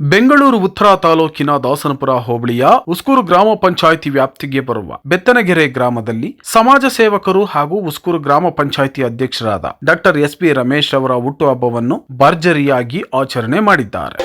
ಬೆಂಗಳೂರು ಉತ್ತರ ತಾಲೂಕಿನ ದಾಸನಪುರ ಹೋಬಳಿಯ ಉಸ್ಕೂರು ಗ್ರಾಮ ಪಂಚಾಯಿತಿ ವ್ಯಾಪ್ತಿಗೆ ಬರುವ ಬೆತ್ತನಗೆರೆ ಗ್ರಾಮದಲ್ಲಿ ಸಮಾಜ ಸೇವಕರು ಹಾಗೂ ಉಸ್ಕೂರು ಗ್ರಾಮ ಪಂಚಾಯಿತಿ ಅಧ್ಯಕ್ಷರಾದ ಡಾಕ್ಟರ್ ಎಸ್ ಪಿ ರಮೇಶ್ ಅವರ ಹುಟ್ಟುಹಬ್ಬವನ್ನು ಭರ್ಜರಿಯಾಗಿ ಆಚರಣೆ ಮಾಡಿದ್ದಾರೆ.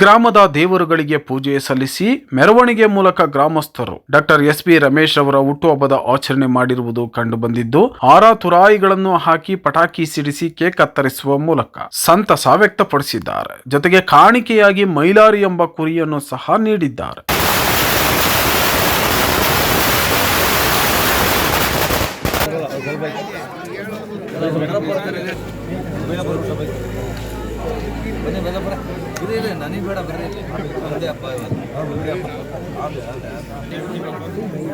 ಗ್ರಾಮದ ದೇವರುಗಳಿಗೆ ಪೂಜೆ ಸಲ್ಲಿಸಿ ಮೆರವಣಿಗೆ ಮೂಲಕ ಗ್ರಾಮಸ್ಥರು ಡಾಕ್ಟರ್ ಎಸ್ ಪಿ ರಮೇಶ್ ಅವರ ಹುಟ್ಟುಹಬ್ಬದ ಆಚರಣೆ ಮಾಡಿರುವುದು ಕಂಡುಬಂದಿದ್ದು ಆರ ತುರಾಯಿಗಳನ್ನು ಹಾಕಿ ಪಟಾಕಿ ಸಿಡಿಸಿ ಕೇಕ್ ಕತ್ತರಿಸುವ ಮೂಲಕ ಸಂತಸ ವ್ಯಕ್ತಪಡಿಸಿದ್ದಾರೆ. ಜೊತೆಗೆ ಕಾಣಿಕೆಯಾಗಿ ಮೈಲಾರಿ ಎಂಬ ಕುರಿಯನ್ನು ಸಹ ನೀಡಿದ್ದಾರೆ. ಬನ್ನಿ ಬೇಗ ಬರ ಇರಿ ಇಲ್ಲ ನನಗೆ ಬೇಡ ಬರ್ರಿ ಒಂದೇ ಹಬ್ಬ ಇವತ್ತು.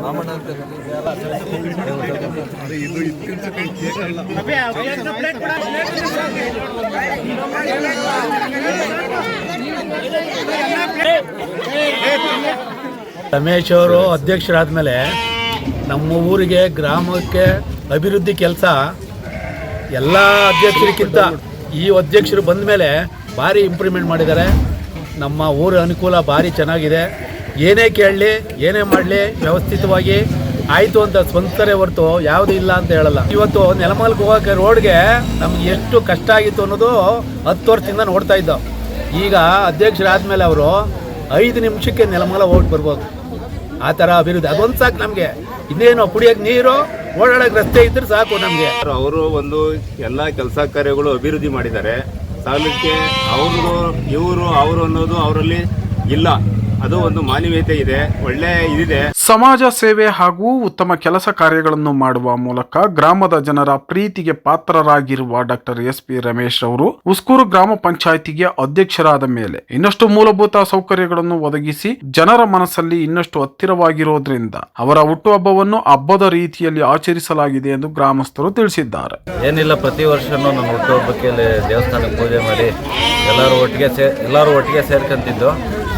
ಮಾಮಣ್ಣ ಅಂತ ರಮೇಶ್ ಅವರು ಅಧ್ಯಕ್ಷರಾದ ಮೇಲೆ ನಮ್ಮ ಊರಿಗೆ ಗ್ರಾಮಕ್ಕೆ ಅಭಿವೃದ್ಧಿ ಕೆಲಸ ಎಲ್ಲ ಅಧ್ಯಕ್ಷರಿಗಿಂತ ಈ ಅಧ್ಯಕ್ಷರು ಬಂದ ಮೇಲೆ ಭಾರಿ ಇಂಪ್ರೂವ್ಮೆಂಟ್ ಮಾಡಿದ್ದಾರೆ. ನಮ್ಮ ಊರ ಅನುಕೂಲ ಭಾರಿ ಚೆನ್ನಾಗಿದೆ. ಏನೇ ಕೇಳಲಿ, ಏನೇ ಮಾಡಲಿ, ವ್ಯವಸ್ಥಿತವಾಗಿ ಆಯಿತು ಅಂತ ಸ್ವಂತರೇ ಹೊರತು ಯಾವುದೂ ಇಲ್ಲ ಅಂತ ಹೇಳಲ್ಲ. ಇವತ್ತು ನೆಲಮಲ್ಗೆ ಹೋಗೋಕೆ ರೋಡ್ಗೆ ನಮ್ಗೆ ಎಷ್ಟು ಕಷ್ಟ ಆಗಿತ್ತು ಅನ್ನೋದು ಹತ್ತು ವರ್ಷದಿಂದ ನೋಡ್ತಾ ಇದ್ದೋ. ಈಗ ಅಧ್ಯಕ್ಷರಾದ್ಮೇಲೆ ಅವರು ಐದು ನಿಮಿಷಕ್ಕೆ ನೆಲಮಲ ಹೋಗಿ ಬರ್ಬೋದು. ಆ ಥರ ಅಭಿವೃದ್ಧಿ. ಅದೊಂದು ಸಾಕು ನಮಗೆ. ಇನ್ನೇನು ಕುಡಿಯೋಕ್ಕೆ ನೀರು ಓಡಾಡೋಕೆ ರಸ್ತೆ ಇದ್ರೆ ಸಾಕು ನಮಗೆ. ಅವರು ಒಂದು ಎಲ್ಲ ಕೆಲಸ ಕಾರ್ಯಗಳು ಅಭಿವೃದ್ಧಿ ಮಾಡಿದ್ದಾರೆ. ಸಾಲಕ್ಕೆ ಅವರು ಇವರು, ಅವರು ಅನ್ನೋದು ಅವರಲ್ಲಿ ಇಲ್ಲ. ಅದು ಒಂದು ಮಾನವೀಯತೆ ಇದೆ. ಒಳ್ಳೆ ಇದಿದೆ. ಸಮಾಜ ಸೇವೆ ಹಾಗೂ ಉತ್ತಮ ಕೆಲಸ ಕಾರ್ಯಗಳನ್ನು ಮಾಡುವ ಮೂಲಕ ಗ್ರಾಮದ ಜನರ ಪ್ರೀತಿಗೆ ಪಾತ್ರರಾಗಿರುವ ಡಾಕ್ಟರ್ ಎಸ್ ಪಿ ರಮೇಶ್ ಅವರು ಉಸ್ಕೂರು ಗ್ರಾಮ ಪಂಚಾಯಿತಿಗೆ ಅಧ್ಯಕ್ಷರಾದ ಮೇಲೆ ಇನ್ನಷ್ಟು ಮೂಲಭೂತ ಸೌಕರ್ಯಗಳನ್ನು ಒದಗಿಸಿ ಜನರ ಮನಸ್ಸಲ್ಲಿ ಇನ್ನಷ್ಟು ಹತ್ತಿರವಾಗಿರೋದ್ರಿಂದ ಅವರ ಹುಟ್ಟುಹಬ್ಬವನ್ನು ಹಬ್ಬದ ರೀತಿಯಲ್ಲಿ ಆಚರಿಸಲಾಗಿದೆ ಎಂದು ಗ್ರಾಮಸ್ಥರು ತಿಳಿಸಿದ್ದಾರೆ. ಏನಿಲ್ಲ, ಪ್ರತಿ ವರ್ಷನೂ ನನ್ನ ಹುಟ್ಟುಹಬ್ಬಕ್ಕೆ ದೇವಸ್ಥಾನಕ್ಕೆ ಪೂಜೆ ಮಾಡಿ ಎಲ್ಲರೂ ಒಟ್ಟಿಗೆ ಎಲ್ಲರೂ ಒಟ್ಟಿಗೆ ಸೇರ್ಕೊಂತಿದ್ದು.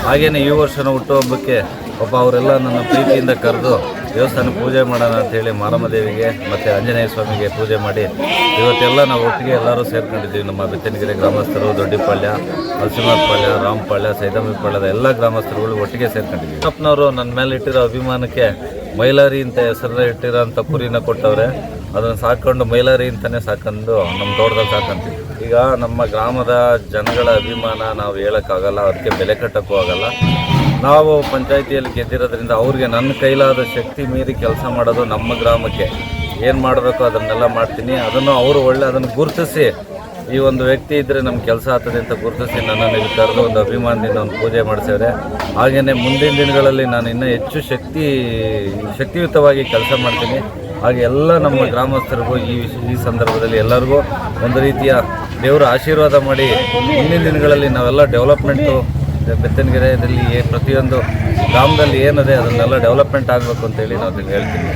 ಹಾಗೇನೆ ಈ ವರ್ಷನ ಹುಟ್ಟುಹಬ್ಬಕ್ಕೆ ಒಬ್ಬ ಅವರೆಲ್ಲ ನನ್ನ ಪ್ರೀತಿಯಿಂದ ಕರೆದು ದೇವಸ್ಥಾನ ಪೂಜೆ ಮಾಡೋಣ ಅಂಥೇಳಿ ಮಾರಮ್ಮ ದೇವಿಗೆ ಮತ್ತು ಆಂಜನೇಯ ಸ್ವಾಮಿಗೆ ಪೂಜೆ ಮಾಡಿ ಇವತ್ತೆಲ್ಲ ನಾವು ಒಟ್ಟಿಗೆ ಎಲ್ಲರೂ ಸೇರ್ಕೊಂಡಿದ್ದೀವಿ. ನಮ್ಮ ಬೆತ್ತನಗಿರಿ ಗ್ರಾಮಸ್ಥರು, ದೊಡ್ಡಿಪಾಳ್ಯ ನರಸಿಂಹಪಾಳ್ಯ ರಾಮಪಾಳ್ಯ ಸೈದಮ್ಮಿಪಾಳ್ಯದ ಎಲ್ಲ ಗ್ರಾಮಸ್ಥರುಗಳು ಒಟ್ಟಿಗೆ ಸೇರ್ಕೊಂಡಿದ್ದೀವಿ. ಅಪ್ಪನವರು ನನ್ನ ಮೇಲೆ ಇಟ್ಟಿರೋ ಅಭಿಮಾನಕ್ಕೆ ಮೈಲಾರಿ ಅಂತ ಹೆಸರನ್ನ ಇಟ್ಟಿರೋ ಅಂಥ ಕುರಿನ ಕೊಟ್ಟವ್ರೆ. ಅದನ್ನು ಸಾಕೊಂಡು ಮೈಲಾರಿ ಅಂತಲೇ ಸಾಕೊಂಡು ನಮ್ಮ ತೋಟದಲ್ಲಿ ಸಾಕಂತೀವಿ. ಈಗ ನಮ್ಮ ಗ್ರಾಮದ ಜನಗಳ ಅಭಿಮಾನ ನಾವು ಹೇಳೋಕ್ಕಾಗಲ್ಲ, ಅದಕ್ಕೆ ಬೆಲೆ ಕಟ್ಟೋಕ್ಕೂ ಆಗಲ್ಲ. ನಾವು ಪಂಚಾಯಿತಿಯಲ್ಲಿ ಗೆದ್ದಿರೋದ್ರಿಂದ ಅವ್ರಿಗೆ ನನ್ನ ಕೈಲಾದ ಶಕ್ತಿ ಮೀರಿ ಕೆಲಸ ಮಾಡೋದು ನಮ್ಮ ಗ್ರಾಮಕ್ಕೆ. ಏನು ಮಾಡಬೇಕು ಅದನ್ನೆಲ್ಲ ಮಾಡ್ತೀನಿ. ಅದನ್ನು ಅವರು ಒಳ್ಳೆ ಅದನ್ನು ಗುರುತಿಸಿ, ಈ ಒಂದು ವ್ಯಕ್ತಿ ಇದ್ದರೆ ನಮ್ಮ ಕೆಲಸ ಆಗ್ತದೆ ಅಂತ ಗುರುತಿಸಿ ನನ್ನನ್ನು ಇಲ್ಲಿ ಕರೆದು ಒಂದು ಅಭಿಮಾನದಿಂದ ಒಂದು ಪೂಜೆ ಮಾಡಿಸಿದ್ರೆ ಹಾಗೆಯೇ ಮುಂದಿನ ದಿನಗಳಲ್ಲಿ ನಾನು ಇನ್ನೂ ಹೆಚ್ಚು ಶಕ್ತಿ, ಶಕ್ತಿಯುತವಾಗಿ ಕೆಲಸ ಮಾಡ್ತೀನಿ. ಹಾಗೆ ಎಲ್ಲ ನಮ್ಮ ಗ್ರಾಮಸ್ಥರಿಗೂ ಈ ಈ ಸಂದರ್ಭದಲ್ಲಿ ಎಲ್ಲರಿಗೂ ಒಂದು ರೀತಿಯ ದೇವರ ಆಶೀರ್ವಾದ ಮಾಡಿ, ಮುಂದಿನ ದಿನಗಳಲ್ಲಿ ನಾವೆಲ್ಲ ಡೆವಲಪ್ಮೆಂಟು ಬೆತ್ತನಗೆರೆಯಲ್ಲಿ ಪ್ರತಿಯೊಂದು ಗ್ರಾಮದಲ್ಲಿ ಏನಿದೆ, ಅದನ್ನೆಲ್ಲ ಡೆವಲಪ್ಮೆಂಟ್ ಆಗಬೇಕು ಅಂತೇಳಿ ನಾವು ಹೇಳ್ತೀನಿ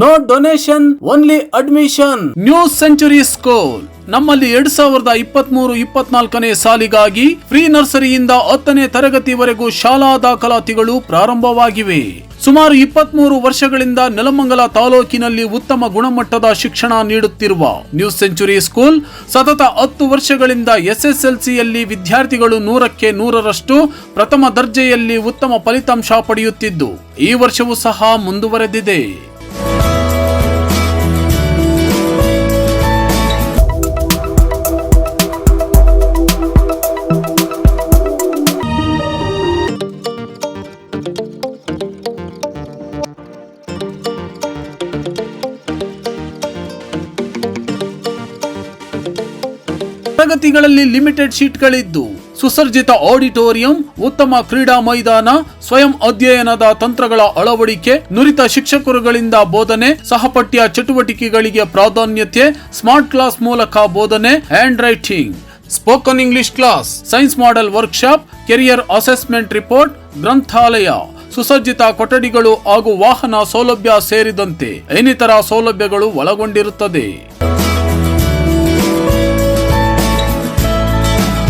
no donation only admission new century school ನಮ್ಮಲ್ಲಿ ಎರಡ್ ಸಾವಿರದ ಇಪ್ಪತ್ತ್ ಮೂರು ಇಪ್ಪತ್ನಾಲ್ಕನೇ ಸಾಲಿಗಾಗಿ ಪ್ರೀ ನರ್ಸರಿಯಿಂದ ಹತ್ತನೇ ತರಗತಿವರೆಗೂ ಶಾಲಾ ದಾಖಲಾತಿಗಳು ಪ್ರಾರಂಭವಾಗಿವೆ. ಸುಮಾರು ಇಪ್ಪತ್ಮೂರು ವರ್ಷಗಳಿಂದ ನೆಲಮಂಗಲ ತಾಲೂಕಿನಲ್ಲಿ ಉತ್ತಮ ಗುಣಮಟ್ಟದ ಶಿಕ್ಷಣ ನೀಡುತ್ತಿರುವ ನ್ಯೂ ಸೆಂಚುರಿ ಸ್ಕೂಲ್ ಸತತ ಹತ್ತು ವರ್ಷಗಳಿಂದ ಎಸ್ಎಸ್ಎಲ್ಸಿಯಲ್ಲಿ ವಿದ್ಯಾರ್ಥಿಗಳು ನೂರಕ್ಕೆ ನೂರರಷ್ಟು ಪ್ರಥಮ ದರ್ಜೆಯಲ್ಲಿ ಉತ್ತಮ ಫಲಿತಾಂಶ ಪಡೆಯುತ್ತಿದ್ದು, ಈ ವರ್ಷವೂ ಸಹ ಮುಂದುವರೆದಿದೆ. ತರಗತಿಗಳಲ್ಲಿ ಲಿಮಿಟೆಡ್ ಶೀಟ್ಗಳಿದ್ದು, ಸುಸರ್ಜಿತ ಆಡಿಟೋರಿಯಂ, ಉತ್ತಮ ಕ್ರೀಡಾ ಮೈದಾನ, ಸ್ವಯಂ ಅಧ್ಯಯನದ ತಂತ್ರಗಳ ಅಳವಡಿಕೆ, ನುರಿತ ಶಿಕ್ಷಕರುಗಳಿಂದ ಬೋಧನೆ, ಸಹಪಠ್ಯ ಚಟುವಟಿಕೆಗಳಿಗೆ ಪ್ರಾಧಾನ್ಯತೆ, ಸ್ಮಾರ್ಟ್ ಕ್ಲಾಸ್ ಮೂಲಕ ಬೋಧನೆ handwriting spoken English class science model workshop career assessment report ಗ್ರಂಥಾಲಯ. ಸುಸಜ್ಜಿತ ಕೊಠಡಿಗಳು ಹಾಗೂ ವಾಹನ ಸೌಲಭ್ಯ ಸೇರಿದಂತೆ ಇನ್ನಿತರ ಸೌಲಭ್ಯಗಳು ಒಳಗೊಂಡಿರುತ್ತದೆ.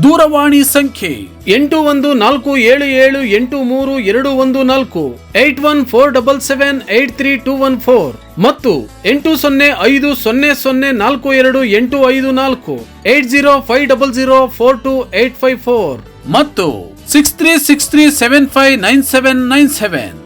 ದೂರವಾಣಿ ಸಂಖ್ಯೆ ಎಂಟು ಒಂದು ನಾಲ್ಕು ಏಳು ಏಳು ಎಂಟು ಮೂರು ಎರಡು ಒಂದು ನಾಲ್ಕು, eight one four double seven eight three two one four ಮತ್ತು ಎಂಟು ಸೊನ್ನೆ ಐದು ಸೊನ್ನೆ ಸೊನ್ನೆ ನಾಲ್ಕು ಎರಡು ಎಂಟು ಐದು ನಾಲ್ಕು, eight zero five double zero four two eight five four ಮತ್ತು six three six three seven five nine seven nine seven.